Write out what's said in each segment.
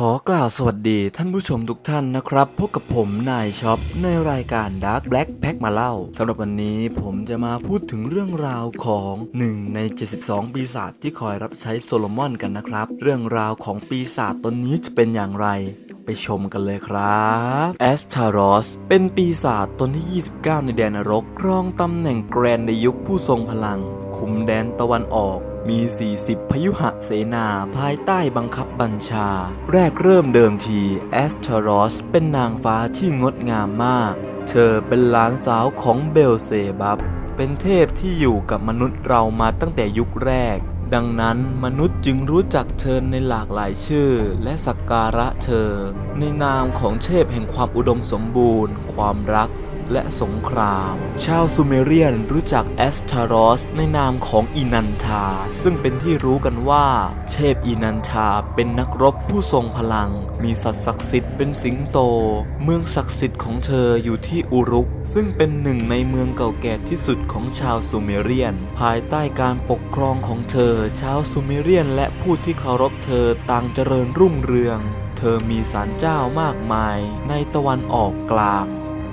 ขอกล่าวสวัสดีท่านผู้ชมทุกท่านนะครับ พบกับผมนายช็อปในรายการ Dark Black Pack มาเล่าสำหรับวันนี้ผมจะมาพูดถึงเรื่องราวของ 1 ใน 72 ปีศาจที่คอยรับใช้โซโลมอนกันนะครับ เรื่องราวของปีศาจตนนี้จะเป็นอย่างไรไปชมกันเลยครับแอสทารอสเป็นปีศาจตนที่ 29 ในแดนนรก ครองตำแหน่งแกรนในยุคผู้ทรงพลัง คุมแดนตะวันออก มี 40 พยุหะเสนาภายใต้บังคับบัญชา แรกเริ่มเดิมทีแอสทารอสเป็นนางฟ้าที่งดงามมาก เธอเป็นหลานสาวของเบลเซบับ เป็นเทพที่อยู่กับมนุษย์เรามาตั้งแต่ยุคแรก ดังนั้นมนุษย์จึงรู้จักเธอในหลากหลายชื่อ และสักการะเธอ ในนามของเทพแห่งความอุดมสมบูรณ์ ความรัก และสงคราม ชาวซูเมเรียนรู้จักแอสทารอสในนามของอินันทา ซึ่งเป็นที่รู้กันว่า เทพอินันทาเป็นนักรบผู้ทรงพลัง มีสัตว์ศักดิ์สิทธิ์เป็นสิงโต เมืองศักดิ์สิทธิ์ของเธออยู่ที่อุรุก ซึ่งเป็นหนึ่งในเมืองเก่าแก่ที่สุดของชาวซูเมเรียน ภายใต้การปกครองของเธอ ชาวซูเมเรียนและผู้ที่เคารพเธอต่างเจริญรุ่งเรือง เธอมีศาลเจ้ามากมายในตะวันออกกลาง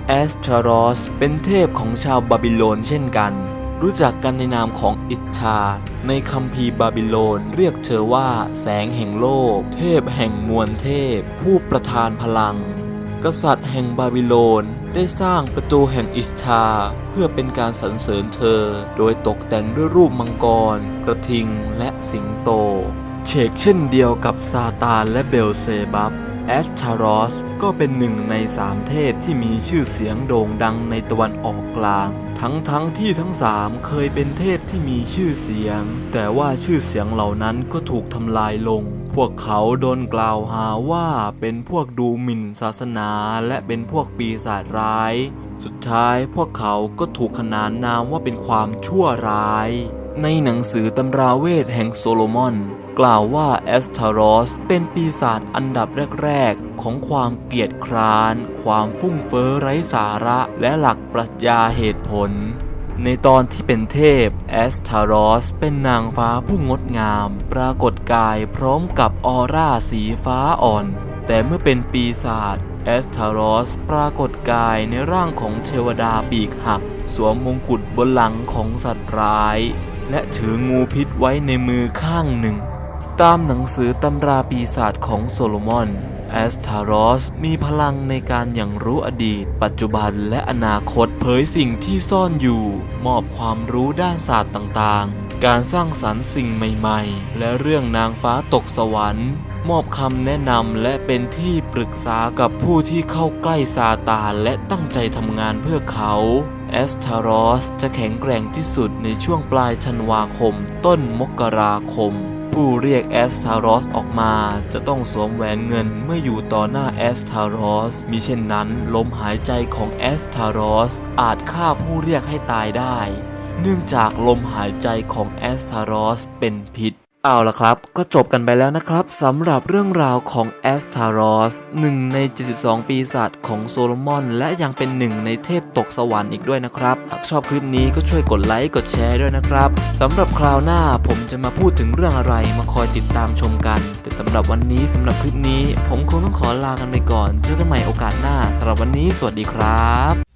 แอสทารอสเป็นเทพของชาวบาบิโลนเช่นกัน รู้จักกันในนามของอิชา ในคัมภีร์บาบิโลนเรียกเธอว่าแสงแห่งโลก เทพแห่งมวลเทพ ผู้ประทานพลัง กษัตริย์แห่งบาบิโลนได้สร้างประตูแห่งอิสทาเพื่อเป็นการสรรเสริญเธอ โดยตกแต่งด้วยรูปมังกร กระทิงและสิงโต เชกเช่นเดียวกับซาตานและเบลเซบับ แอสทารอสก็เป็นหนึ่งในสามเทพที่มีชื่อเสียงโด่งดังในตะวันออกกลาง ทั้งทั้งที่ทั้งสามเคยเป็นเทพที่มีชื่อเสียง แต่ว่าชื่อเสียงเหล่านั้นก็ถูกทำลายลง พวกเขาโดนกล่าวหาว่าเป็นพวกดูหมิ่นศาสนาและเป็นพวกปีศาจร้าย สุดท้ายพวกเขาก็ถูกขนานนามว่าเป็นความชั่วร้าย ในหนังสือตำราเวทแห่งโซโลมอน กล่าวว่าแอสทารอสเป็นปีศาจอันดับแรก ๆ ของความเกียจคร้าน ความฟุ่มเฟ้อไร้สาระและหลักปรัชญาเหตุผล ในตอนที่เป็นเทพแอสทารอสเป็นนางฟ้าผู้งดงาม ปรากฏกายพร้อมกับออร่าสีฟ้าอ่อน แต่เมื่อเป็นปีศาจแอสทารอสปรากฏกายในร่างของเทวดาปีกหัก สวมมงกุฎบนหลังของสัตว์ร้าย และถืองูพิษไว้ในมือข้างหนึ่ง ตามหนังสือตำราปีศาจของโซโลมอน แอสทารอสมีพลังในการอย่างรู้อดีต ปัจจุบันและอนาคตเผยสิ่งที่ซ่อนอยู่ มอบความรู้ด้านศาสตร์ต่างๆ การสร้างสรรค์สิ่งใหม่ๆ และเรื่องนางฟ้าตกสวรรค์ มอบคำแนะนำและเป็นที่ปรึกษากับผู้ที่เข้าใกล้ซาตานและตั้งใจทำงานเพื่อเขาแอสทารอสจะแข็งแกร่งที่สุดในช่วงปลายธันวาคม ต้นมกราคม ผู้เรียกแอสทารอสออกมา จะต้องสวมแหวนเงินเมื่ออยู่ต่อหน้าแอสทารอสมิเช่นนั้นลมหายใจของแอสทารอสอาจฆ่าผู้เรียกให้ตายได้ เนื่องจากลมหายใจของแอสทารอสเป็นพิษ เอาละครับ ก็จบกันไปแล้วนะครับสำหรับเรื่องราวของแอสทารอสหนึ่งใน 72 ปีศาจของโซโลมอน และยังเป็นหนึ่งในเทพตกสวรรค์อีกด้วยนะครับ หากชอบคลิปนี้ก็ช่วยกดไลค์กดแชร์ด้วยนะครับสำหรับคราวหน้าผมจะมาพูดถึงเรื่องอะไรมาคอยติดตามชมกัน แต่สำหรับวันนี้สำหรับคลิปนี้ ผมคงต้องขอลากันไปก่อน เจอกันใหม่โอกาสหน้าสำหรับวันนี้ สวัสดีครับ